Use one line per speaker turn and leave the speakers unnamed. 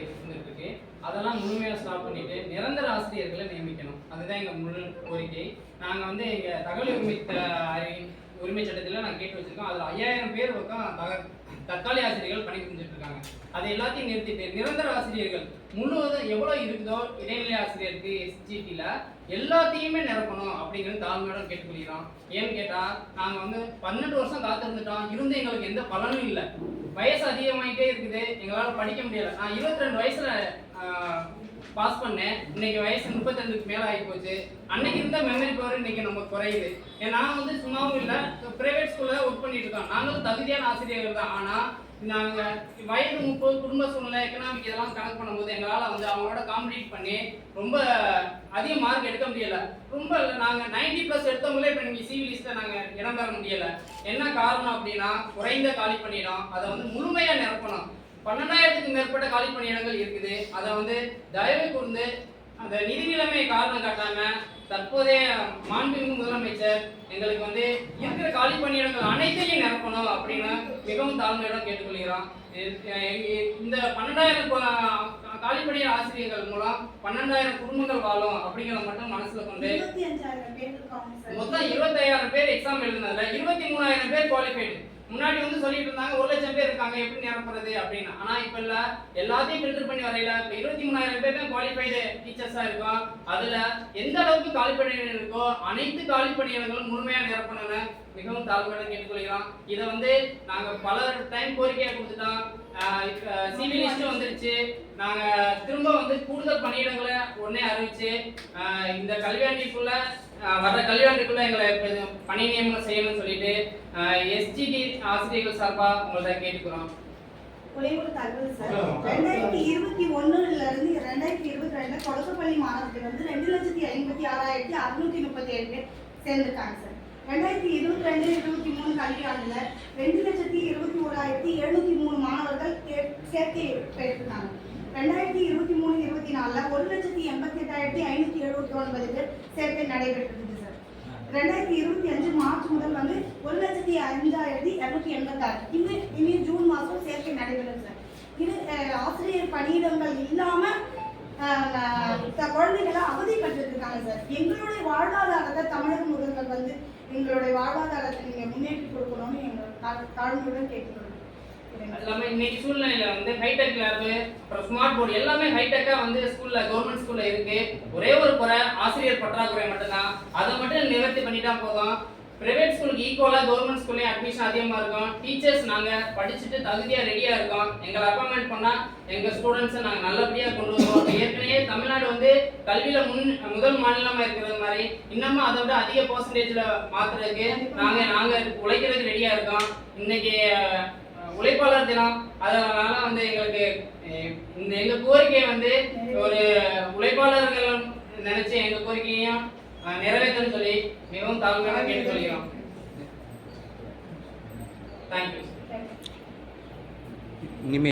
இருந்துட்டு இருக்கு அதெல்லாம் முழுமையாக ஸ்டாப் பண்ணிட்டு நிரந்தர ஆசிரியர்களை நியமிக்கணும். அதுதான் எங்கள் முழு கோரிக்கை. நாங்கள் வந்து எங்கள் தகவல் உரிமை உரிமை சட்டத்தில் நாங்கள் கேட்டு வச்சிருக்கோம். அதில் ஐயாயிரம் பேர் பக்கம் தக- தற்காலிக ஆசிரியர்கள் பணி புரிஞ்சுட்டு இருக்காங்க. அதை எல்லாத்தையும் நிறுத்திட்டு நிரந்தர ஆசிரியர்கள் முழுவதும் எவ்வளோ இருக்குதோ இடைநிலை ஆசிரியருக்கு எஸ்ஜிடியில் எல்லாத்தையுமே நிரப்பணும் அப்படிங்கிறது தாழ்மையோட கேட்டுக்கொள்கிறோம். ஏன்னு கேட்டால் நாங்கள் வந்து பன்னெண்டு வருஷம் காத்திருந்துட்டோம். இருந்து எங்களுக்கு எந்த பலனும் இல்லை. வயசு அதிகமாயிட்டே இருக்குது. எங்களால் படிக்க முடியல. நான் இருபத்தி ரெண்டு வயசுல பாஸ் பண்ணேன். இன்னைக்கு வயசு முப்பத்தஞ்சுக்கு மேலே ஆகி போச்சு. அன்னைக்கு இருந்த மெமரி பவர் இன்னைக்கு நமக்கு குறையுது. ஏன்னா நான் வந்து சும்மாவும் இல்லை. பண்ணிட்டு இருக்கோம் நாங்களும் தகுதியான ஆசிரியர்கள் தான். ஆனா நாங்க வயது முப்பது குடும்ப சூழ்நிலை எக்கனாமிக் இதெல்லாம் கணக்கு பண்ணும்போது எங்களால் வந்து அவங்களோட காம்படிட் பண்ணி ரொம்ப அதிக மார்க் எடுக்க முடியல. ரொம்ப நாங்கள் நாங்க 90 பிளஸ் எடுத்தவங்களே இப்போ நீங்க சிவி லிஸ்ட்ல நாங்க இடம் பெற முடியல. என்ன காரணம் அப்படின்னா குறைந்த காலி பண்ணிடும் அதை வந்து முழுமையா நிரப்பணும். பன்னெண்டாயிரத்துக்கு மேற்பட்ட காலி பணியிடங்கள் இருக்குது. அதை வந்து தயவு கூர்ந்து அந்த நிதி நிலைமை காரணம் காட்டாம தற்போதைய மாண்புமிகு முதலமைச்சர் எங்களுக்கு வந்து இருக்கிற காலி பணியிடங்கள் அனைத்தையும் நிரப்பணும் அப்படின்னு மிகவும் தாழ்மையுடன் கேட்டுக்கொள்கிறோம். இந்த பன்னெண்டாயிரம் காலி பணியிட ஆசிரியர்கள் மூலம் பன்னெண்டாயிரம் குடும்பங்கள் வாழும் அப்படிங்கிறத மட்டும் மனசுல கொண்டு மொத்தம் இருபத்தாயிரம் பேர் எக்ஸாம் எழுதுனதுல இருபத்தி மூணாயிரம் பேர் குவாலிஃபைடு முன்னாடி வந்து சொல்லிட்டு இருந்தாங்க ஒரு லட்சம் பேர் இருக்காங்க எப்படி நிரப்புறது அப்படின்னு. ஆனா இப்ப இல்ல. எல்லாத்தையும் ஃபில்டர் பண்ணி வரையில. இப்ப இருபத்தி மூணாயிரம் பேர் தான் குவாலிஃபைடு டீச்சர்ஸா இருக்கும். அதுல எந்த அளவுக்கு காலி பணியிடம் இருக்கோ அனைத்து காலி பணியாளர்களும் முழுமையா நிரப்பணும்னு மிகவும் தாழ்மையுடன் கேட்டுக்கொள்கிறோம். இதை வந்து நாங்க பல டைம் கோரிக்கையா கொடுத்துட்டோம். சிவி லிஸ்ட் வந்துருச்சு. நாங்க திரும்ப வந்து கூடுதல் பணியிடங்களை உடனே அறிவிச்சு இந்த கல்வியாண்டிக்குள்ள வர்ற கல்வியாண்டுக்குள்ள எங்களை பணி நியமனம் செய்யணும்னு சொல்லிட்டு எஸ்ஜிடி ஆசிரியர்கள் சார்பா உங்கள்ட்ட கேட்டுக்கிறோம்.
ஒரே ஒரு தகவல் சார் ரெண்டாயிரத்தி இருபத்தி ஒண்ணுல இருந்து ரெண்டாயிரத்தி இருபத்தி ரெண்டுல தொடக்கப்பள்ளி மாணவர்கள் வந்து ரெண்டு லட்சத்தி ஐம்பத்தி ஆறாயிரத்தி அறுநூத்தி முப்பத்தி ஏழு பேர் சேர்ந்திருக்காங்க சார் ரெண்டாயிரத்தி இருபத்தி ரெண்டு இருபத்தி மூணு கல்வியாண்டுல ரெண்டு லட்சத்தி இருபத்தி ஓராயிரத்தி எழுநூத்தி மூணு மாணவர்கள் சேர்க்கை பெற்றிருக்காங்க. ரெண்டாயிரத்தி இருபத்தி மூணு இருபத்தி நாலுல ஒரு லட்சத்தி எண்பத்தி எட்டாயிரத்தி ஐநூத்தி ஒன்பது பேர் சேர்க்கை நடைபெற்றிருக்கு சார். ரெண்டாயிரத்தி இருபத்தி அஞ்சு மார்ச் முதல் வந்து ஒரு லட்சத்தி அஞ்சாயிரத்தி இரநூத்தி எண்பத்தாறு. இன்னும் இனி ஜூன் மாதம் சேர்க்கை நடைபெறும் சார். இது ஆசிரியர் பணியிடங்கள் இல்லாமல் குழந்தைகளை அவதிப்பட்டிருக்காங்க சார். எங்களுடைய வாழ்வாதாரத்தை தமிழக முதல்வர் வந்து எங்களுடைய வாழ்வாதாரத்தை நீங்கள் முன்னேற்றி கொடுக்கணும்னு எங்களை தா- தாழ்மையுடன் கேட்டுக்கொள்கிறோம்.
அது இல்லாமல் இன்னைக்கு சூழ்நிலையில வந்து ஹைடெக் லேபு அப்புறம் ஸ்மார்ட் போர்டு எல்லாமே ஹைடெக்கா வந்து ஸ்கூல்ல கவர்மெண்ட் ஸ்கூல்ல இருக்கு. ஒரே ஒரு குறை ஆசிரியர் பற்றாக்குறை மட்டும்தான். அதை மட்டும் நிவர்த்தி பண்ணிட்டா போதும். பிரைவேட் ஸ்கூலுக்கு ஈக்குவலா கவர்மெண்ட் ஸ்கூல்லையும் அட்மிஷன் அதிகமா இருக்கும். டீச்சர்ஸ் நாங்க படிச்சுட்டு தகுதியா ரெடியா இருக்கோம். எங்களை அப்பாயின்மெண்ட் பண்ணா எங்க ஸ்டூடெண்ட்ஸை நாங்க நல்லபடியா கொண்டு வருவோம். ஏற்கனவே தமிழ்நாடு வந்து கல்வியில முன் முதல் மாநிலமா இருக்கிறது மாதிரி இன்னமும் அதை விட அதிக பர்சன்டேஜ்ல மாத்துறதுக்கு நாங்க நாங்க உழைக்கிறதுக்கு ரெடியா இருக்கோம். இன்னைக்கு உழைப்பாளர் தினம். அதனால வந்து எங்களுக்கு இந்த எங்க கோரிக்கை வந்து ஒரு உழைப்பாளர்கள் நினைச்சு எங்க கோரிக்கையையும் அஹ், சொல்லி மிகவும் தாழ்மையாக கேட்டுக்கொள்கிறோம். தேங்க்யூ
இனிமே